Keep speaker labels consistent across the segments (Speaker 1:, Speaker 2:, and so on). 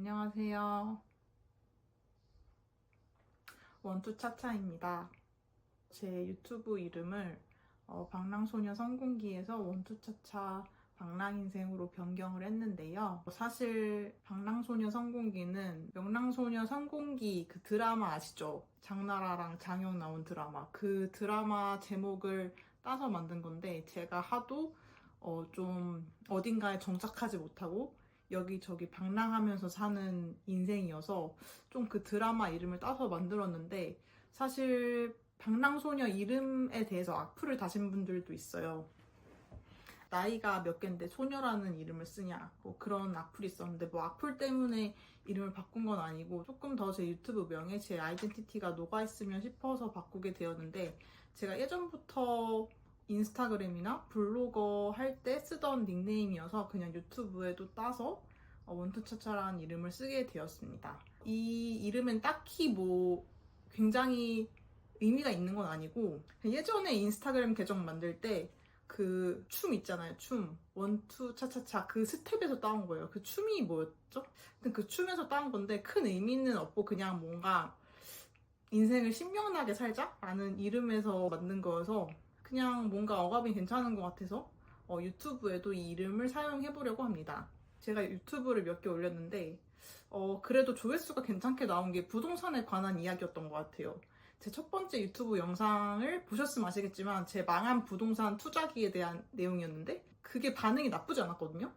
Speaker 1: 안녕하세요. 원투차차입니다. 제 유튜브 이름을 어, 방랑소녀 성공기에서 원투차차 방랑인생으로 변경을 했는데요. 사실 방랑소녀 성공기는 명랑소녀 성공기 그 드라마 아시죠? 장나라랑 장영 나온 드라마. 그 드라마 제목을 따서 만든 건데 제가 하도 어, 좀 어딘가에 정착하지 못하고 여기저기 방랑하면서 사는 인생이어서 좀 그 드라마 이름을 따서 만들었는데 사실 방랑소녀 이름에 대해서 악플을 다신 분들도 있어요. 나이가 몇 갠데 소녀라는 이름을 쓰냐 뭐 그런 악플이 있었는데 뭐 악플 때문에 이름을 바꾼 건 아니고 조금 더 제 유튜브 명예 제 아이덴티티가 녹아있으면 싶어서 바꾸게 되었는데 제가 예전부터 인스타그램이나 블로거 할 때 쓰던 닉네임이어서 그냥 유튜브에도 따서 어, 원투차차라는 이름을 쓰게 되었습니다. 이 이름은 딱히 뭐 굉장히 의미가 있는 건 아니고 예전에 인스타그램 계정 만들 때 그 춤 있잖아요 춤 원투 차차차 그 스텝에서 따온 거예요 그 춤이 뭐였죠? 그 춤에서 따온 건데 큰 의미는 없고 그냥 뭔가 인생을 신명나게 살자라는 이름에서 만든 거여서 그냥 뭔가 어감이 괜찮은 것 같아서 어, 유튜브에도 이 이름을 사용해 보려고 합니다. 제가 유튜브를 몇 개 올렸는데 어, 그래도 조회수가 괜찮게 나온 게 부동산에 관한 이야기였던 것 같아요. 제 첫 번째 유튜브 영상을 보셨으면 아시겠지만 제 망한 부동산 투자기에 대한 내용이었는데 그게 반응이 나쁘지 않았거든요.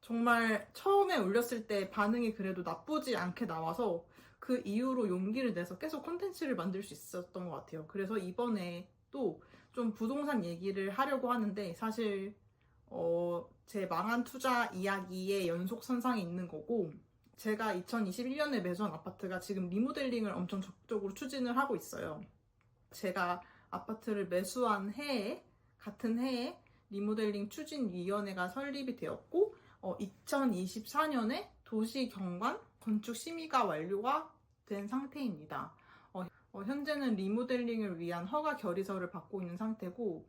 Speaker 1: 정말 처음에 올렸을 때 반응이 그래도 나쁘지 않게 나와서 그 이후로 용기를 내서 계속 콘텐츠를 만들 수 있었던 것 같아요. 그래서 이번에 또 좀 부동산 얘기를 하려고 하는데 사실 어, 제 망한 투자 이야기의 연속선상에 있는 거고 제가 2021년에 매수한 아파트가 지금 리모델링을 엄청 적극적으로 추진을 하고 있어요. 제가 아파트를 매수한 해에 같은 해에 리모델링 추진위원회가 설립이 되었고 어, 2024년에 도시경관 건축 심의가 완료가 된 상태입니다. 어, 어, 현재는 리모델링을 위한 허가 결의서를 받고 있는 상태고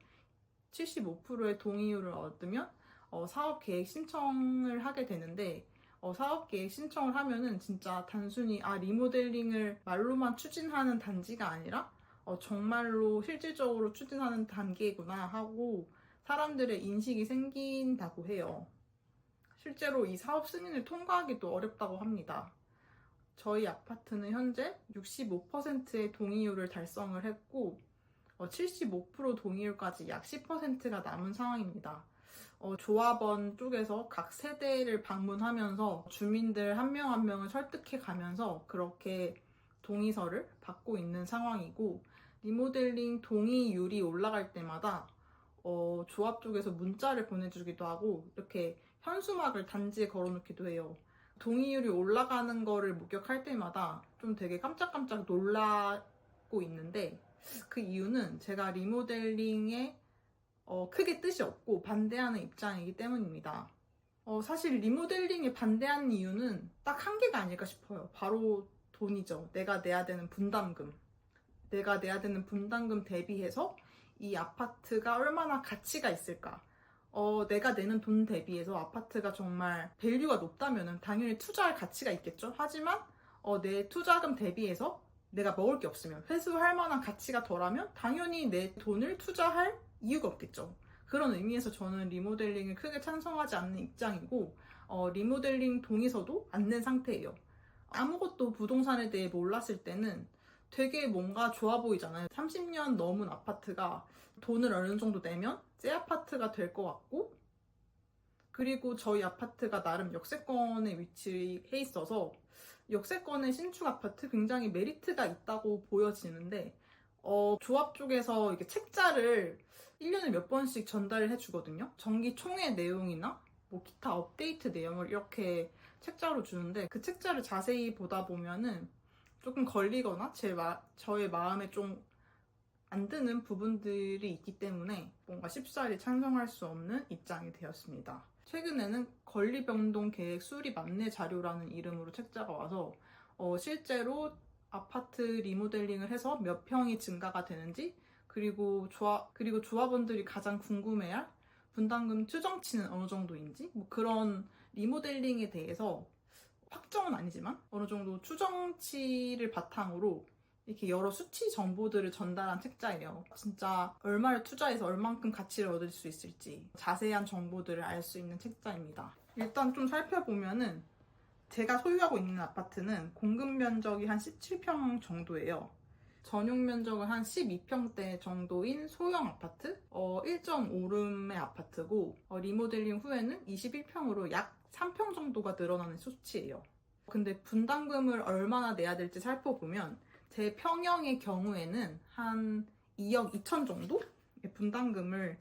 Speaker 1: 75%의 동의율을 얻으면 어, 사업 계획 신청을 하게 되는데 어, 사업 계획 신청을 하면은 진짜 단순히 아 리모델링을 말로만 추진하는 단지가 아니라 어, 정말로 실질적으로 추진하는 단계구나 하고 사람들의 인식이 생긴다고 해요. 실제로 이 사업 승인을 통과하기도 어렵다고 합니다. 저희 아파트는 현재 65%의 동의율을 달성을 했고 어, 75% 동의율까지 약 10%가 남은 상황입니다. 어, 조합원 쪽에서 각 세대를 방문하면서 주민들 한 명 한 명을 설득해 가면서 그렇게 동의서를 받고 있는 상황이고 리모델링 동의율이 올라갈 때마다 어, 조합 쪽에서 문자를 보내주기도 하고 이렇게 현수막을 단지에 걸어놓기도 해요. 동의율이 올라가는 거를 목격할 때마다 좀 되게 깜짝깜짝 놀라고 있는데 그 이유는 제가 리모델링에 어, 크게 뜻이 없고 반대하는 입장이기 때문입니다. 어, 사실 리모델링에 반대하는 이유는 딱 한 개가 아닐까 싶어요. 바로 돈이죠. 내가 내야 되는 분담금. 내가 내야 되는 분담금 대비해서 이 아파트가 얼마나 가치가 있을까. 어, 내가 내는 돈 대비해서 아파트가 정말 밸류가 높다면 당연히 투자할 가치가 있겠죠. 하지만 어, 내 투자금 대비해서 내가 먹을 게 없으면 회수할 만한 가치가 덜하면 당연히 내 돈을 투자할 이유가 없겠죠. 그런 의미에서 저는 리모델링을 크게 찬성하지 않는 입장이고 어, 리모델링 동의서도 안 낸 상태예요. 아무것도 부동산에 대해 몰랐을 때는 되게 뭔가 좋아 보이잖아요. 30년 넘은 아파트가 돈을 어느 정도 내면 새 아파트가 될 것 같고 그리고 저희 아파트가 나름 역세권에 위치해 있어서 역세권의 신축 아파트 굉장히 메리트가 있다고 보여지는데 어, 조합 쪽에서 이게 책자를 1년에 몇 번씩 전달을 해주거든요. 정기 총회 내용이나 뭐 기타 업데이트 내용을 이렇게 책자로 주는데 그 책자를 자세히 보다 보면은 조금 걸리거나 제 마, 저의 마음에 좀 안 드는 부분들이 있기 때문에 뭔가 쉽사리 찬성할 수 없는 입장이 되었습니다. 최근에는 권리변동 계획 수립 안내 자료라는 이름으로 책자가 와서 어, 실제로 아파트 리모델링을 해서 몇 평이 증가가 되는지 그리고 조합 그리고 조합원들이 가장 궁금해할 분담금 추정치는 어느 정도인지 뭐 그런 리모델링에 대해서 확정은 아니지만 어느 정도 추정치를 바탕으로 이렇게 여러 수치 정보들을 전달한 책자예요. 진짜 얼마를 투자해서 얼만큼 가치를 얻을 수 있을지 자세한 정보들을 알 수 있는 책자입니다. 일단 좀 살펴보면은 제가 소유하고 있는 아파트는 공급 면적이 한 17평 정도예요. 전용 면적은 한 12평대 정도인 소형 아파트, 어, 1.5룸의 아파트고, 어, 리모델링 후에는 21평으로 약 3평 정도가 늘어나는 수치예요. 근데 분담금을 얼마나 내야 될지 살펴보면, 제 평형의 경우에는 한 2억 2천 정도? 분담금을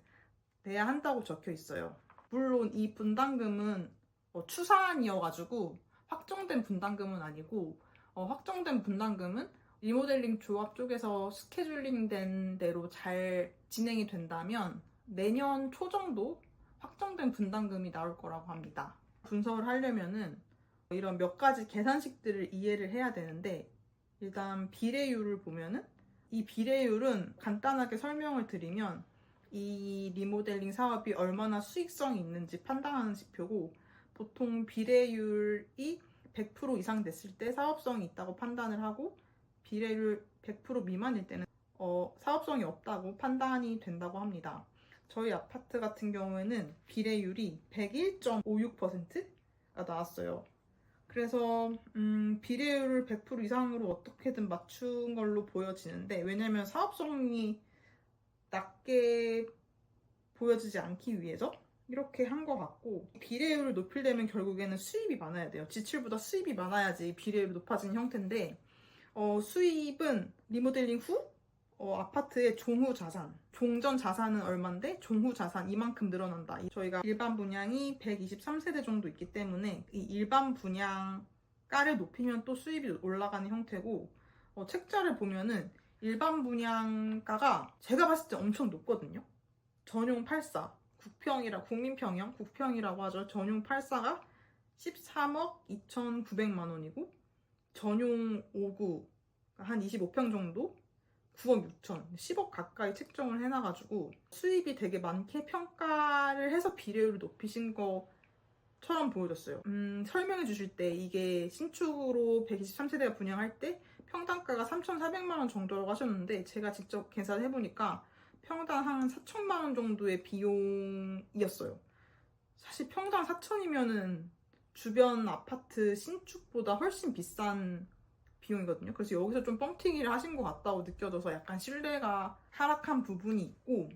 Speaker 1: 내야 한다고 적혀 있어요. 물론 이 분담금은 어, 추산이어가지고 확정된 분담금은 아니고, 어, 확정된 분담금은 리모델링 조합 쪽에서 스케줄링 된 대로 잘 진행이 된다면 내년 초 정도 확정된 분담금이 나올 거라고 합니다. 분석을 하려면은 이런 몇 가지 계산식들을 이해를 해야 되는데 일단 비례율을 보면은 이 비례율은 간단하게 설명을 드리면 이 리모델링 사업이 얼마나 수익성이 있는지 판단하는 지표고 보통 비례율이 100% 이상 됐을 때 사업성이 있다고 판단을 하고 비례율 100% 미만일 때는 어, 사업성이 없다고 판단이 된다고 합니다. 저희 아파트 같은 경우에는 비례율이 101.56%가 나왔어요. 그래서 음, 비례율을 100% 이상으로 어떻게든 맞춘 걸로 보여지는데 왜냐면 사업성이 낮게 보여지지 않기 위해서 이렇게 한 것 같고 비례율을 높이려면 결국에는 수입이 많아야 돼요. 지출보다 수입이 많아야지 비례율이 높아지는 형태인데 어, 수입은 리모델링 후 어, 아파트의 종후 자산, 종전 자산은 얼마인데 종후 자산 이만큼 늘어난다. 저희가 일반 분양이 123세대 정도 있기 때문에 이 일반 분양가를 높이면 또 수입이 올라가는 형태고 어, 책자를 보면은 일반 분양가가 제가 봤을 때 엄청 높거든요. 전용 84, 국평이라 국민평형 국평이라고 하죠. 전용 84가 13억 2,900만 원이고 전용 5구 한 25평 정도 9억 6천 10억 가까이 책정을 해놔가지고 수입이 되게 많게 평가를 해서 비례율을 높이신 것처럼 보여졌어요. 음, 설명해 주실 때 이게 신축으로 123세대가 분양할 때 평당가가 3,400만 원 정도라고 하셨는데 제가 직접 계산해 보니까 평당 한 4천만 원 정도의 비용이었어요. 사실 평당 4천이면은 주변 아파트 신축보다 훨씬 비싼 비용이거든요. 그래서 여기서 좀 뻥튀기를 하신 것 같다고 느껴져서 약간 신뢰가 하락한 부분이 있고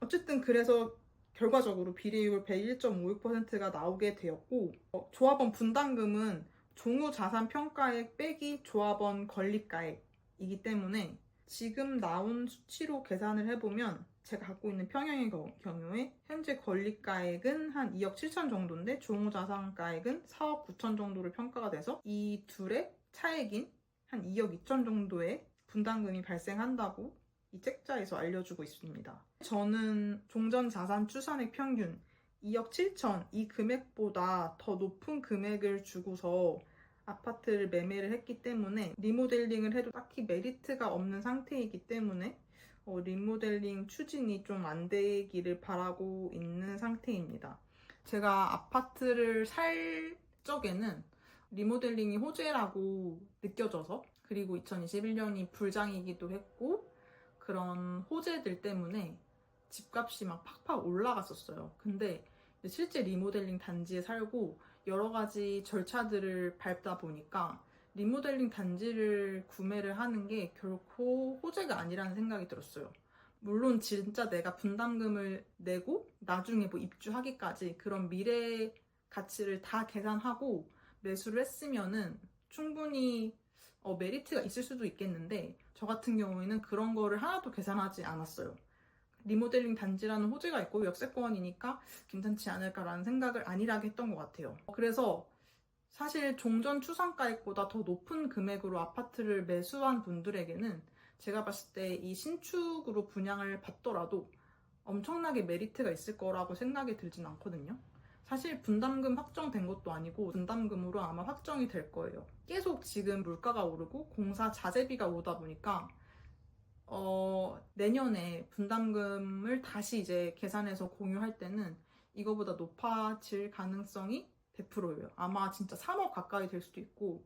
Speaker 1: 어쨌든 그래서 결과적으로 비례율 101.56%가 나오게 되었고 어, 조합원 분담금은 종후 자산 평가액 빼기 조합원 건립가액이기 때문에 지금 나온 수치로 계산을 해보면 제가 갖고 있는 평형의 경우에 현재 건립가액은 한 2억 7천 정도인데 종후자산가액은 4억 9천 정도로 평가가 돼서 이 둘의 차액인 한 2억 2천 정도의 분담금이 발생한다고 이 책자에서 알려주고 있습니다. 저는 종전자산 추산액 평균 2억 7천 이 금액보다 더 높은 금액을 주고서 아파트를 매매를 했기 때문에 리모델링을 해도 딱히 메리트가 없는 상태이기 때문에 어, 리모델링 추진이 좀 안 되기를 바라고 있는 상태입니다. 제가 아파트를 살 적에는 리모델링이 호재라고 느껴져서 그리고 2021년이 불장이기도 했고 그런 호재들 때문에 집값이 막 팍팍 올라갔었어요. 근데 실제 리모델링 단지에 살고 여러 가지 절차들을 밟다 보니까 리모델링 단지를 구매를 하는 게 결코 호재가 아니라는 생각이 들었어요. 물론 진짜 내가 분담금을 내고 나중에 뭐 입주하기까지 그런 미래 가치를 다 계산하고 매수를 했으면은 충분히 어, 메리트가 있을 수도 있겠는데 저 같은 경우에는 그런 거를 하나도 계산하지 않았어요. 리모델링 단지라는 호재가 있고 역세권이니까 괜찮지 않을까라는 생각을 안일하게 했던 것 같아요. 그래서 사실 종전 추상가액보다 더 높은 금액으로 아파트를 매수한 분들에게는 제가 봤을 때 이 신축으로 분양을 받더라도 엄청나게 메리트가 있을 거라고 생각이 들진 않거든요. 사실 분담금 확정된 것도 아니고 분담금으로 아마 확정이 될 거예요. 계속 지금 물가가 오르고 공사 자재비가 오다 보니까 어, 내년에 분담금을 다시 이제 계산해서 공유할 때는 이거보다 높아질 가능성이 100%예요. 아마 진짜 3억 가까이 될 수도 있고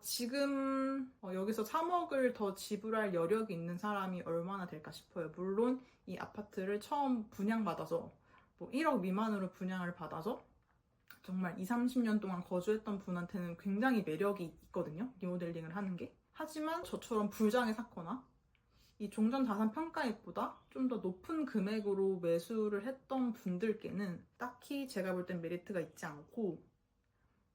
Speaker 1: 지금 어, 여기서 3억을 더 지불할 여력이 있는 사람이 얼마나 될까 싶어요. 물론 이 아파트를 처음 분양받아서 뭐 1억 미만으로 분양을 받아서 정말 2, 30년 동안 거주했던 분한테는 굉장히 매력이 있거든요. 리모델링을 하는 게. 하지만 저처럼 불장에 샀거나 이 종전 자산 평가액보다 좀 더 높은 금액으로 매수를 했던 분들께는 딱히 제가 볼 땐 메리트가 있지 않고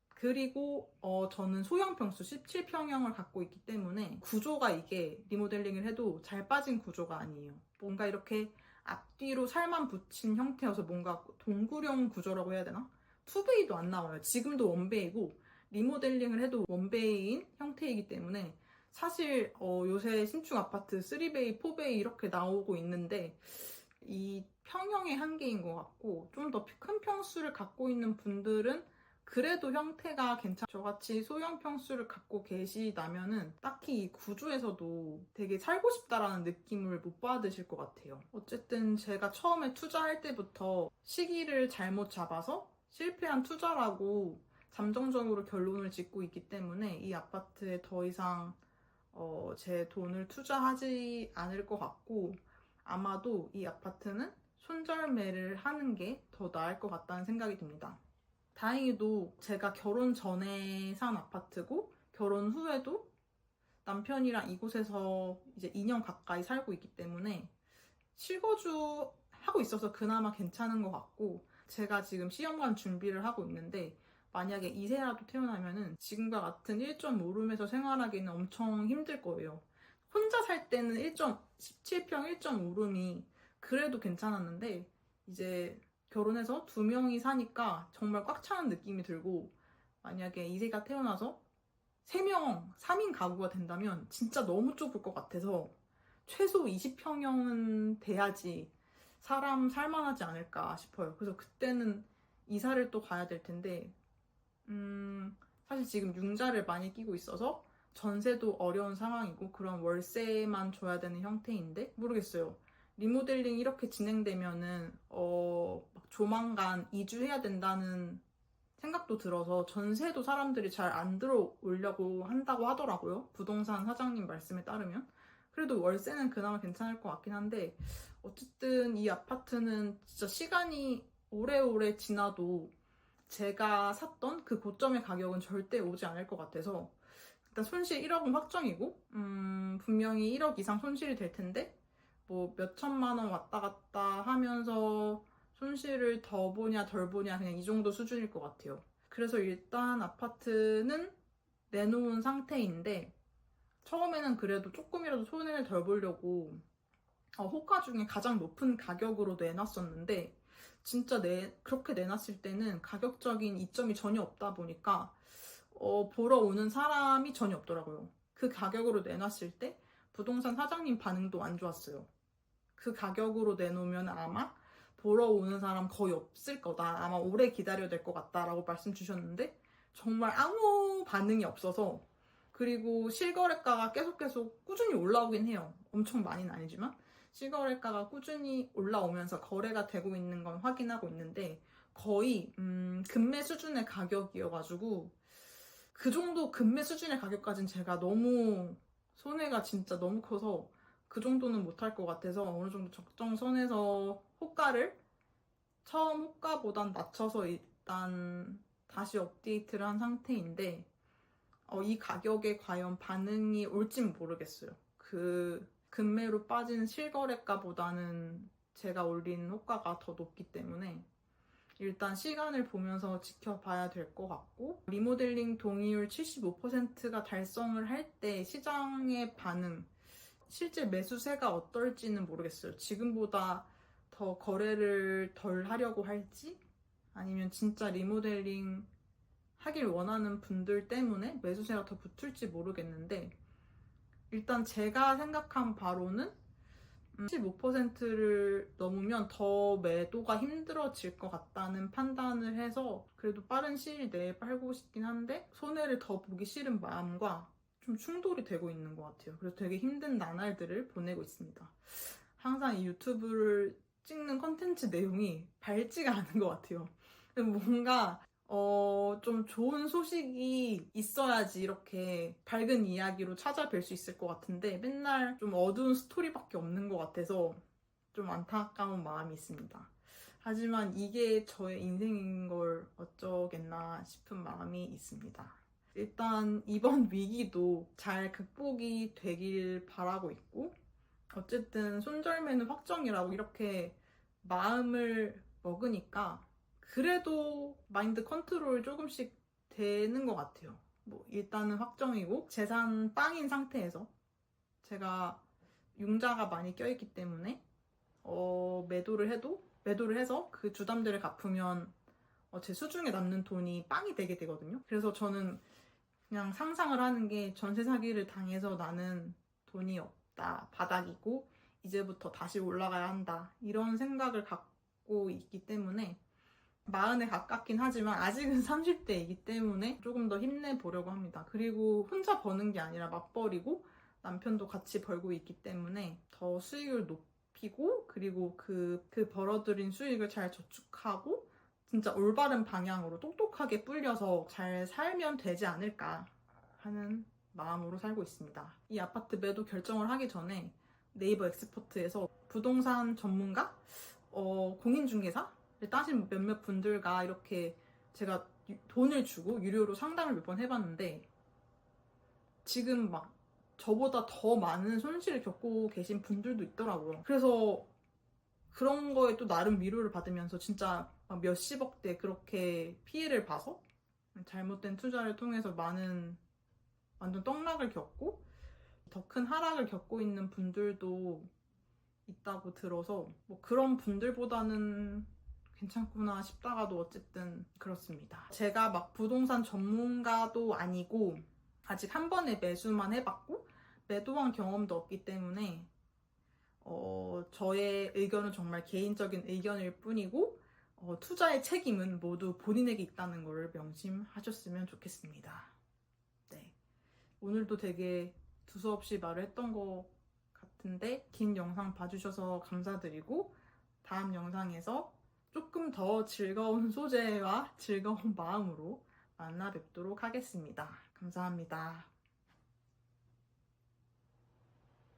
Speaker 1: 그리고 어, 저는 소형 평수 17평형을 갖고 있기 때문에 구조가 이게 리모델링을 해도 잘 빠진 구조가 아니에요. 뭔가 이렇게 앞뒤로 살만 붙인 형태여서 뭔가 동굴형 구조라고 해야 되나? 투베이도 안 나와요. 지금도 원베이고 리모델링을 해도 원베이인 형태이기 때문에 사실 어, 요새 신축 아파트 3베이, 4베이 이렇게 나오고 있는데 이 평형의 한계인 것 같고 좀 더 큰 평수를 갖고 있는 분들은 그래도 형태가 괜찮. 저같이 소형 평수를 갖고 계시다면은 딱히 이 구조에서도 되게 살고 싶다라는 느낌을 못 받으실 것 같아요. 어쨌든 제가 처음에 투자할 때부터 시기를 잘못 잡아서 실패한 투자라고 잠정적으로 결론을 짓고 있기 때문에 이 아파트에 더 이상 어, 제 돈을 투자하지 않을 것 같고 아마도 이 아파트는 손절매를 하는 게 더 나을 것 같다는 생각이 듭니다. 다행히도 제가 결혼 전에 산 아파트고 결혼 후에도 남편이랑 이곳에서 이제 2년 가까이 살고 있기 때문에 실거주 하고 있어서 그나마 괜찮은 것 같고 제가 지금 시험관 준비를 하고 있는데 만약에 2세라도 태어나면은 지금과 같은 1.5룸에서 생활하기는 엄청 힘들 거예요. 혼자 살 때는 1.17평 1.5룸이 그래도 괜찮았는데 이제 결혼해서 두 명이 사니까 정말 꽉 차는 느낌이 들고 만약에 2세가 태어나서 3명, 3인 가구가 된다면 진짜 너무 좁을 것 같아서 최소 20평형은 돼야지 사람 살만하지 않을까 싶어요. 그래서 그때는 이사를 또 가야 될 텐데 음, 사실 지금 융자를 많이 끼고 있어서 전세도 어려운 상황이고 그런 월세만 줘야 되는 형태인데 모르겠어요. 리모델링 이렇게 진행되면은 어, 막 조만간 이주해야 된다는 생각도 들어서 전세도 사람들이 잘 안 들어오려고 한다고 하더라고요. 부동산 사장님 말씀에 따르면. 그래도 월세는 그나마 괜찮을 것 같긴 한데 어쨌든 이 아파트는 진짜 시간이 오래오래 지나도 제가 샀던 그 고점의 가격은 절대 오지 않을 것 같아서 일단 손실 1억은 확정이고 음, 분명히 1억 이상 손실이 될 텐데 뭐 몇천만 원 왔다 갔다 하면서 손실을 더 보냐 덜 보냐 그냥 이 정도 수준일 것 같아요. 그래서 일단 아파트는 내놓은 상태인데 처음에는 그래도 조금이라도 손해를 덜 보려고 어, 호가 중에 가장 높은 가격으로 내놨었는데 진짜 내, 그렇게 내놨을 때는 가격적인 이점이 전혀 없다 보니까 어, 보러 오는 사람이 전혀 없더라고요. 그 가격으로 내놨을 때 부동산 사장님 반응도 안 좋았어요. 그 가격으로 내놓으면 아마 보러 오는 사람 거의 없을 거다. 아마 오래 기다려야 될 것 같다라고 말씀 주셨는데 정말 아무 반응이 없어서 그리고 실거래가가 계속 계속 꾸준히 올라오긴 해요. 엄청 많이는 아니지만 실거래가가 꾸준히 올라오면서 거래가 되고 있는 건 확인하고 있는데 거의 음, 금매 수준의 가격이어가지고 그 정도 금매 수준의 가격까지는 제가 너무 손해가 진짜 너무 커서 그 정도는 못할 것 같아서 어느 정도 적정선에서 호가를 처음 호가보단 낮춰서 일단 다시 업데이트를 한 상태인데 어, 이 가격에 과연 반응이 올진 모르겠어요. 그 금매로 빠진 실거래가보다는 제가 올린 호가가 더 높기 때문에 일단 시간을 보면서 지켜봐야 될 것 같고 리모델링 동의율 75%가 달성을 할 때 시장의 반응 실제 매수세가 어떨지는 모르겠어요. 지금보다 더 거래를 덜 하려고 할지 아니면 진짜 리모델링 하길 원하는 분들 때문에 매수세가 더 붙을지 모르겠는데 일단 제가 생각한 바로는 15%를 넘으면 더 매도가 힘들어질 것 같다는 판단을 해서 그래도 빠른 시일 내에 팔고 싶긴 한데 손해를 더 보기 싫은 마음과 좀 충돌이 되고 있는 것 같아요. 그래서 되게 힘든 나날들을 보내고 있습니다. 항상 이 유튜브를 찍는 컨텐츠 내용이 밝지가 않은 것 같아요. 뭔가 어, 좀 좋은 소식이 있어야지 이렇게 밝은 이야기로 찾아뵐 수 있을 것 같은데 맨날 좀 어두운 스토리밖에 없는 것 같아서 좀 안타까운 마음이 있습니다. 하지만 이게 저의 인생인 걸 어쩌겠나 싶은 마음이 있습니다. 일단 이번 위기도 잘 극복이 되길 바라고 있고 어쨌든 손절매는 확정이라고 이렇게 마음을 먹으니까 그래도 마인드 컨트롤 조금씩 되는 것 같아요. 뭐 일단은 확정이고 재산 빵인 상태에서 제가 융자가 많이 껴있기 때문에 어, 매도를 해도 매도를 해서 그 주담대를 갚으면 어, 제 수중에 남는 돈이 빵이 되게 되거든요. 그래서 저는 그냥 상상을 하는 게 전세 사기를 당해서 나는 돈이 없다 바닥이고 이제부터 다시 올라가야 한다 이런 생각을 갖고 있기 때문에 마흔에 가깝긴 하지만 아직은 30대이기 때문에 조금 더 힘내보려고 합니다. 그리고 혼자 버는 게 아니라 맞벌이고 남편도 같이 벌고 있기 때문에 더 수익을 높이고 그리고 그, 그 벌어들인 수익을 잘 저축하고 진짜 올바른 방향으로 똑똑하게 불려서 잘 살면 되지 않을까 하는 마음으로 살고 있습니다. 이 아파트 매도 결정을 하기 전에 네이버 엑스퍼트에서 부동산 전문가, 어, 공인중개사 따신 몇몇 분들과 이렇게 제가 유- 돈을 주고 유료로 상담을 몇 번 해봤는데 지금 막 저보다 더 많은 손실을 겪고 계신 분들도 있더라고요. 그래서 그런 거에 또 나름 위로를 받으면서 진짜 막 몇십억대 그렇게 피해를 봐서 잘못된 투자를 통해서 많은 완전 떡락을 겪고 더 큰 하락을 겪고 있는 분들도 있다고 들어서 뭐 그런 분들보다는 괜찮구나 싶다가도 어쨌든 그렇습니다. 제가 막 부동산 전문가도 아니고 아직 한 번에 매수만 해봤고 매도한 경험도 없기 때문에 어, 저의 의견은 정말 개인적인 의견일 뿐이고 어, 투자의 책임은 모두 본인에게 있다는 것을 명심하셨으면 좋겠습니다. 네. 오늘도 되게 두서없이 말을 했던 것 같은데 긴 영상 봐주셔서 감사드리고 다음 영상에서 조금 더 즐거운 소재와 즐거운 마음으로 만나 뵙도록 하겠습니다. 감사합니다.